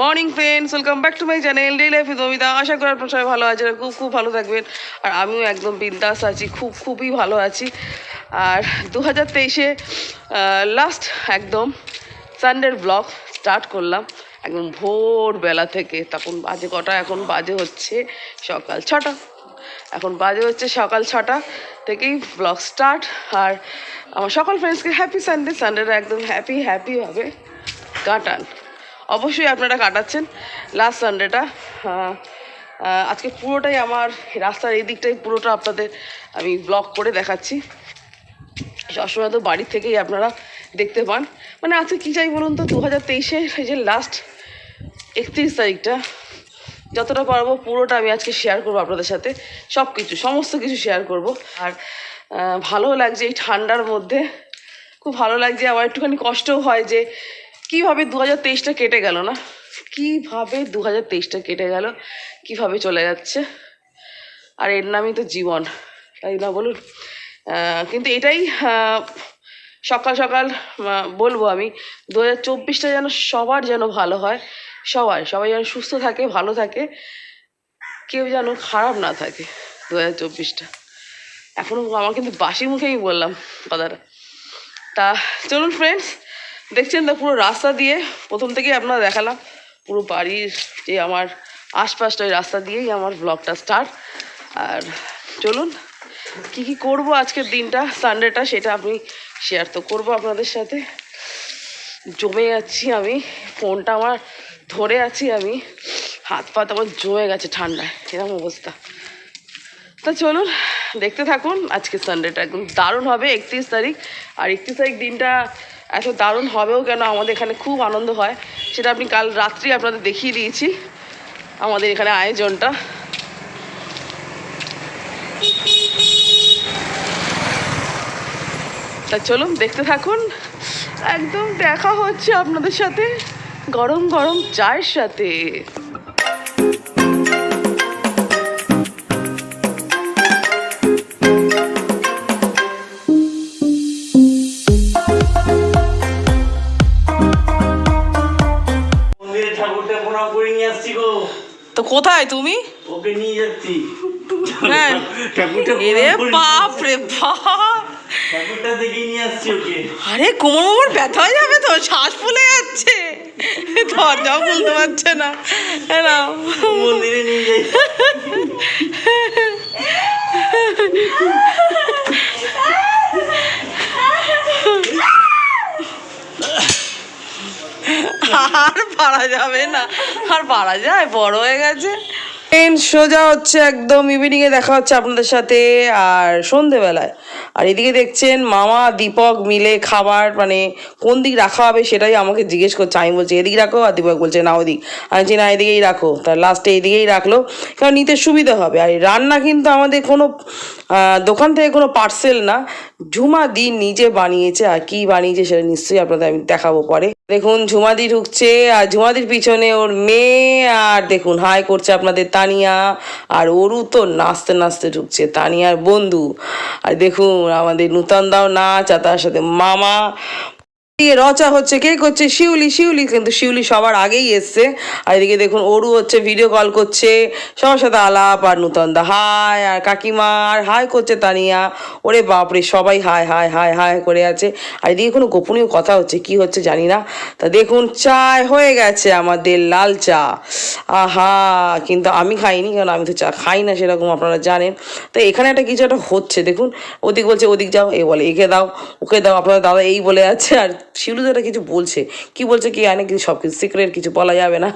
Morning friends welcome back to my channel day life Amita আশা করি আপনার সবাই ভালো আছেন, খুব খুব ভালো থাকবেন। আর আমিও একদম বিন্দাস আছি, খুব খুবই ভালো আছি। আর দু হাজার তেইশে লাস্ট একদম সানডের ব্লগ স্টার্ট করলাম। একদম ভোরবেলা থেকে। তখন বাজে কটা? এখন বাজে হচ্ছে সকাল ছটা। এখন বাজে হচ্ছে সকাল ছটা থেকেই ব্লগ স্টার্ট আর আমার সকল ফ্রেন্ডসকে হ্যাপি সানডে সানডেটা একদম হ্যাপি হ্যাপি হবে। কাটান। অবশ্যই আপনারা কাটাচ্ছেন লাস্ট সানডেটা আজকে পুরোটাই আমার রাস্তার এই দিকটাই পুরোটা আপনাদের আমি ব্লগ করে দেখাচ্ছি। সবসময় তো বাড়ি থেকেই আপনারা দেখতে পান। মানে আজকে কী চাই বলুন তো? দু হাজার তেইশে এই যে লাস্ট একত্রিশ তারিখটা। যতটা পারব পুরোটা আমি আজকে শেয়ার করব আপনাদের সাথে। সব কিছু সমস্ত কিছু শেয়ার করব। আর ভালোও লাগছে এই ঠান্ডার মধ্যে। খুব ভালো লাগছে আবার একটুখানি কষ্টও হয় যে কীভাবে দু হাজার তেইশটা কেটে গেল না? কীভাবে দু হাজার তেইশটা কেটে গেল? কীভাবে চলে যাচ্ছে? আর এর নামই তো জীবন, তাই না বলুন? কিন্তু এটাই সকাল সকাল বলব আমি দু হাজার চব্বিশটা যেন সবার যেন ভালো হয় সবার সবাই যেন সুস্থ থাকে, ভালো থাকে, কেউ যেন খারাপ না থাকে দু হাজার চব্বিশটা। এখনও আমার কিন্তু বাসি মুখেই বললাম কথাটা তা, চলুন ফ্রেন্ডস দেখছেন তো পুরো রাস্তা দিয়ে প্রথম থেকেই আপনারা দেখালাম। পুরো বাড়ির যে আমার আশপাশটা, ওই রাস্তা দিয়েই আমার ব্লগটা স্টার্ট আর চলুন, কি কি করব আজকের দিনটা সানডেটা সেটা আমি শেয়ার তো করব আপনাদের সাথে। জমে যাচ্ছি আমি, ফোনটা আমার ধরে আছি আমি। হাত পা আমার জমে গেছে ঠান্ডায়, এরকম অবস্থা। তো চলুন, দেখতে থাকুন, আজকে সানডেটা একদম দারুণ হবে, একত্রিশ তারিখ। আর একত্রিশ তারিখ দিনটা এত দারুণ হবেও কেন? আমাদের এখানে খুব আনন্দ হয়। সেটা আপনি কাল রাত্রি আপনাদের দেখিয়ে দিয়েছি, আমাদের এখানে আয়োজনটা। তা চলুন, দেখতে থাকুন। একদম দেখা হচ্ছে আপনাদের সাথে। গরম গরম চায়ের সাথে। কোথায় তুমি? ওকে নিয়ে যাচ্ছি। হ্যাঁ। এরে বাপ রে বাপ। ঠাকুরটা দেখে নিয়ে আসছি ওকে। আরে কোমর মোমর ব্যথা হয়ে যাবে তো? শ্বাস ফুলে যাচ্ছে। দরজাও খুলতে পারছে না। না। মন্দিরে নিয়ে যাই। আর পারা যাবে না। আর পারা যায়, বড় হয়ে গেছে। সোজা হচ্ছে একদম ইভিনিংয়ে দেখা হচ্ছে আপনাদের সাথে, আর সন্ধেবেলায়। আর এদিকে দেখছেন মামা, দীপক মিলে খাবার মানে কোন দিক রাখা হবে সেটাই আমাকে জিজ্ঞেস করছে। আমি বলছি, এদিক রাখো? আর দীপক বলছে, না, ওদিক। আমি বলছি, না, এদিকেই রাখো। তার লাস্টে এদিকেই রাখল। কারণ নিতে সুবিধা হবে। আর রান্না কিন্তু আমাদের কোনো দোকান থেকে কোনো পার্সেল না। ঝুমা দি নিজে বানিয়েছে। আর কি বানিয়েছে সেটা নিশ্চয়ই আপনাদের আমি দেখাবো পরে। দেখুন ঝুমাদি ঢুকছে। আর ঝুমাদির পিছনে ওর মেয়ে, আর দেখুন, হাই করছে আপনাদের তানিয়া। আর ওরু তো নাচতে নাচতে ঢুকছে, তানিয়ার বন্ধু। আর দেখুন আমাদের নূতন দাও নাচ আর তার সাথে মামা দিয়ে রচা হচ্ছে, কে করছে? শিউলি শিউলি কিন্তু শিউলি সবার আগেই এসছে। আর এদিকে দেখুন, অরু হচ্ছে ভিডিও কল করছে, সবার সাথে আলাপ আর নূতন দা হাই আর কাকিমা, আর হাই করছে তানিয়া। ওরে বাপরে, সবাই হাই হাই হাই হাই করে আছে। আর এদিকে কোনো গোপনীয় কথা হচ্ছে, কি হচ্ছে জানি না। তা দেখুন চায় হয়ে গেছে আমাদের লাল চা। আহা, কিন্তু আমি খাইনি কারণ আমি তো চা খাই না সেরকম আপনারা জানেন। তো এখানে একটা কিছু একটা হচ্ছে, দেখুন। ওদিক বলছে, ওদিক যাও, এ বলে, একে দাও, ওকে দাও আপনার দাদা এই বলে আছে, আর শিলুদাটা কিছু বলছে। কি বলছে কি আনে কিন্তু সব কিছু সিক্রেট কিছু বলা যাবে না।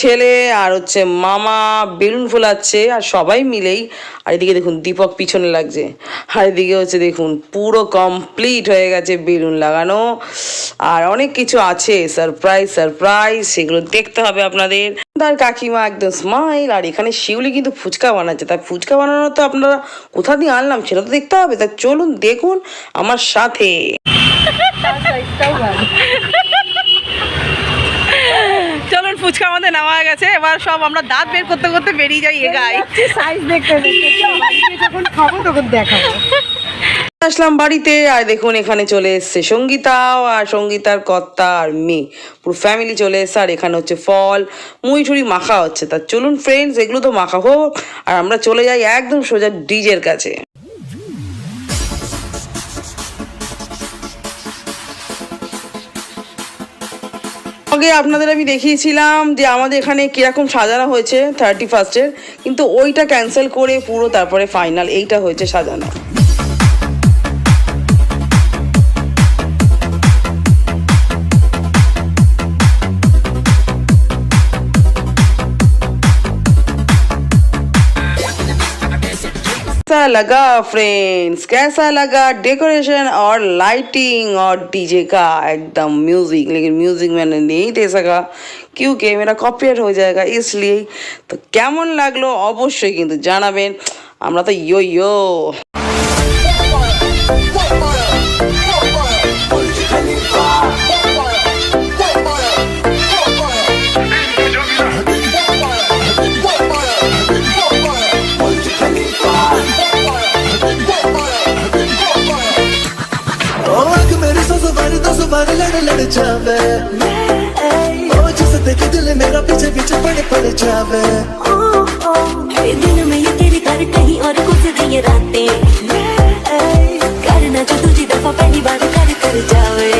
ছেলে আর হচ্ছে মামা বেলুন ফোলাচ্ছে, আর সবাই মিলেই। আর এদিকে দেখুন, দীপক পিছনে লাগছে। আর এদিকে হচ্ছে দেখুন, পুরো কমপ্লিট হয়ে গেছে বেলুন লাগানো। আর অনেক কিছু আছে সারপ্রাইজ সারপ্রাইজ সেগুলো দেখতে হবে আপনাদের। তার কাকিমা একদম স্মাইল আর এখানে শিউলি কিন্তু ফুচকা বানাচ্ছে। তার ফুচকা বানানো তো আপনারা কোথা দিয়ে আনলাম, সেটা তো দেখতে হবে। তা চলুন, দেখুন আমার সাথে। চলুন ফুচকা আমাদের নেওয়া হয়ে গেছে। এবার সব আমরা দাঁত বের করতে করতে বেরিয়ে যাই এগাই সাইজ দেখতে যখন খাব তখন দেখাবো। আসলাম বাড়িতে আর দেখুন এখানে চলে এসছে সঙ্গীতাও আর সঙ্গীতার কর্তা আর মেয়ে। পুরো ফ্যামিলি চলে এসছে আর এখানে হচ্ছে ফল মুই মাখা হচ্ছে। তা চলুন ফ্রেন্ডস এগুলো তো মাখা হোক আর আমরা চলে যাই একদম সোজা ডিজের কাছে। আগে আপনাদের আমি দেখিয়েছিলাম যে আমাদের এখানে কীরকম সাজানো হয়েছে থার্টি ফার্স্টের কিন্তু ওইটা ক্যান্সেল করে পুরো তারপরে ফাইনাল এইটা হয়েছে সাজানো। कैसा लगा फ्रेंड्स कैसा लगा डेकोरेशन और लाइटिंग और डीजे का एकदम म्यूजिक लेकिन म्यूजिक मैंने नहीं दे सका क्योंकि मेरा कॉपीराइट हो जाएगा इसलिए তো কেমন লাগলো অবশ্যই কিন্তু জানাবেন আমরা তো ইয়ো ইয়ো जावे। ओ जिस देखे दिल मेरा पीछे पीछे पड़े पड़े जावे। ये दिन में ये तेरी घर कहीं और गुजर ये रातें। करना जो तुझे दफ़ा पहली बार कर कर जावे।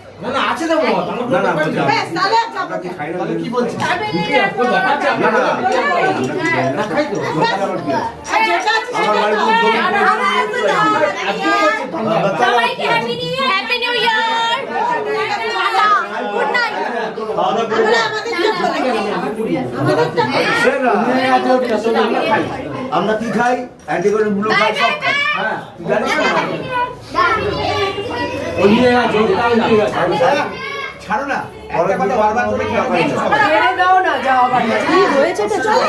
সবাইকে happy new year happy new year good night আমরা কি খাই? করে ব্লু খাই? সব হ্যাঁ জানিস না ছাড়ো না। পরে কথা বারবার করে কি হয়েছে তো? চলো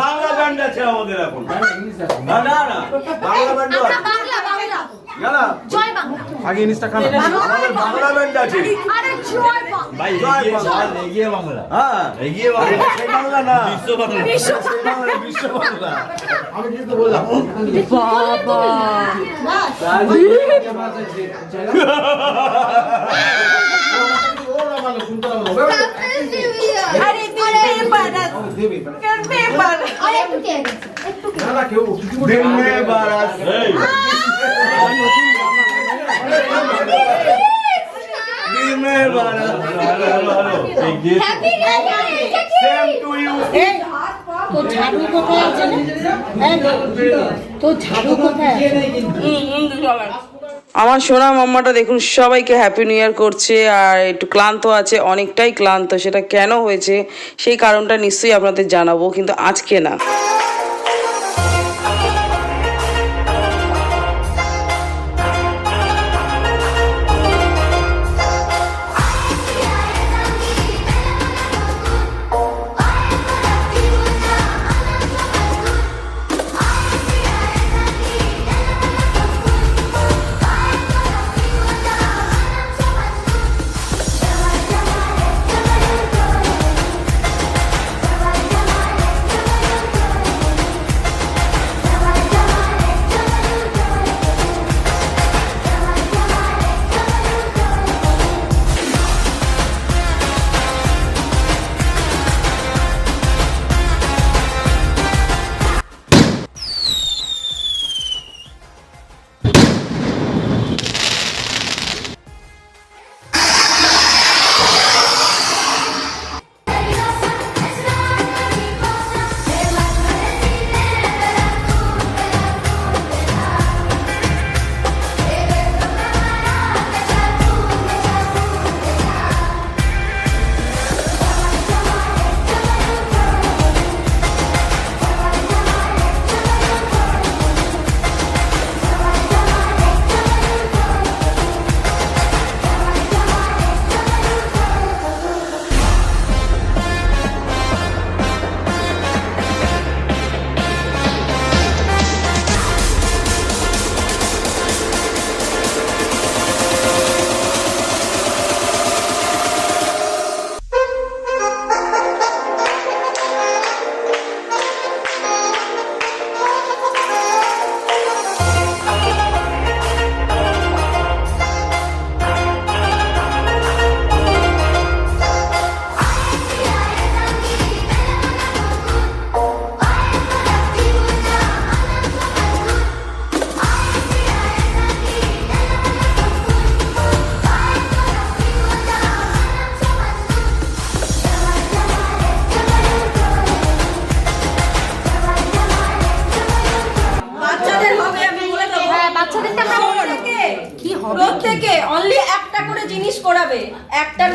বাংলা ব্যান্ড আছে। আমাদের এখন। না না না। বাংলা ব্যান্ড বাংলা বাংলা। না না। জয় বাংলা। আগে জিনিসটা খানা আমাদের বাংলা ব্যান্ড আছে আরে জয় বাংলা ভাই এগিয়ে বাংলা হ্যাঁ এগিয়ে বাংলা এটা সেই বাংলা না বিশ্ব বাংলা বিশ্ব বাংলা বিশ্ব বাংলা আমি কিন্তু বললাম আরে পেপার পেপার আরে একটু কে একটু দিন মে বারাস এই দিন মে আমার সোনা মাম্মাটা দেখুন, সবাইকে হ্যাপি নিউ ইয়ার করছে আর একটু ক্লান্ত আছে, অনেকটাই ক্লান্ত, সেটা কেন হয়েছে সেই কারণটা নিশ্চয়ই আপনাদের জানাব, কিন্তু আজকে না।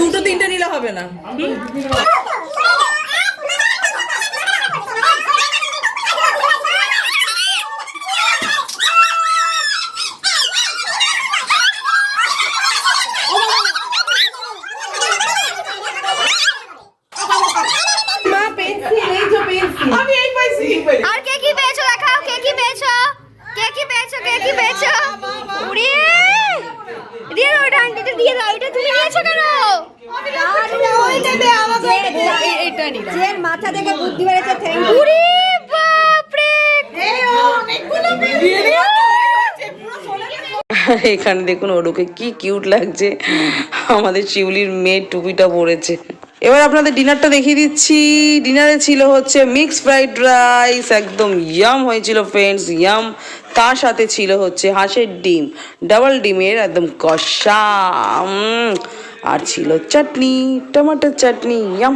দুটো তিনটে নিলে হবে না আর কে কি পেয়েছ দেখাও কে কি পেয়েছ কে কি পেয়েছ কে কি পেয়েছ উড়ে দিয়ে দাও ওটা আন্টিটা দিয়ে দাও এটা তুমি নিয়েছো কেন এইটা নিলাম যে মাথা থেকে বুদ্ধি বেড়েছে থ্যাংক উড়ে বাপরে এখানে দেখুন ওরকে কি কিউট লাগছে। আমাদের শিউলির মেয়ে টুপিটা পরেছে। এবার আপনাদের ডিনারটা দেখিয়ে দিচ্ছি। ডিনারে ছিল হচ্ছে মিক্স ফ্রাইড রাইস একদম ইয়াম হয়েছিল ফ্রেন্ডস ইয়াম তার সাথে ছিল হচ্ছে হাঁসের ডিম ডাবল ডিমের একদম কষা আর ছিল চাটনি টমেটোর চাটনি ইয়াম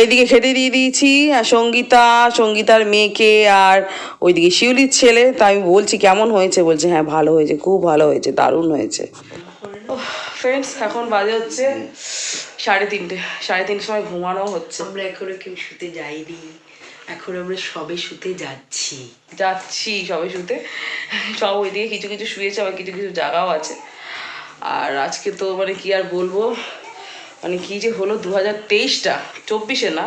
এইদিকে খেতে দিয়ে দিয়েছি আর সঙ্গীতা সঙ্গীতার মেয়েকে আর ওইদিকে শিউলির ছেলে। তা আমি বলছি কেমন হয়েছে? বলছে হ্যাঁ ভালো হয়েছে খুব ভালো হয়েছে দারুণ হয়েছে। ফ্রেন্ডস এখন বাজে হচ্ছে সাড়ে তিনটে সাড়ে তিনটের সময় ঘুমানো হচ্ছে। আমরা এখনও কেউ শুতে যাইনি। এখন আমরা সবে শুতে যাচ্ছি। যাচ্ছি সবাই শুতে। সব ওইদিকে কিছু কিছু শুয়েছে আবার কিছু কিছু জায়গাও আছে। আর আজকে তো মানে কি আর বলব? মানে কি যে হলো দু হাজার তেইশটা? চব্বিশে না?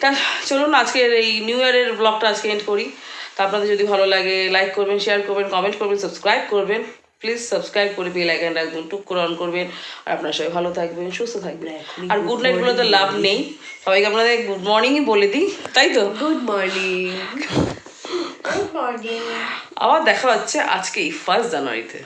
তা চলুন আজকের এই নিউ ইয়ারের ব্লগটা আজকে এন্ড করি। তা আপনাদের যদি ভালো লাগে লাইক করবেন শেয়ার করবেন কমেন্ট করবেন সাবস্ক্রাইব করবেন। প্লিজ সাবস্ক্রাইব করে বেল আইকনটা একদম টুক করে অন করবেন। আর আপনারা সবাই ভালো থাকবেন সুস্থ থাকবেন। আর গুড নাইট বলে তো লাভ নেই। সবাইকে আপনাদের গুড মর্নিংই বলে দিই তাই তো? গুড মর্নিং আবার দেখা হচ্ছে আজকেই ফার্স্ট জানুয়ারিতে।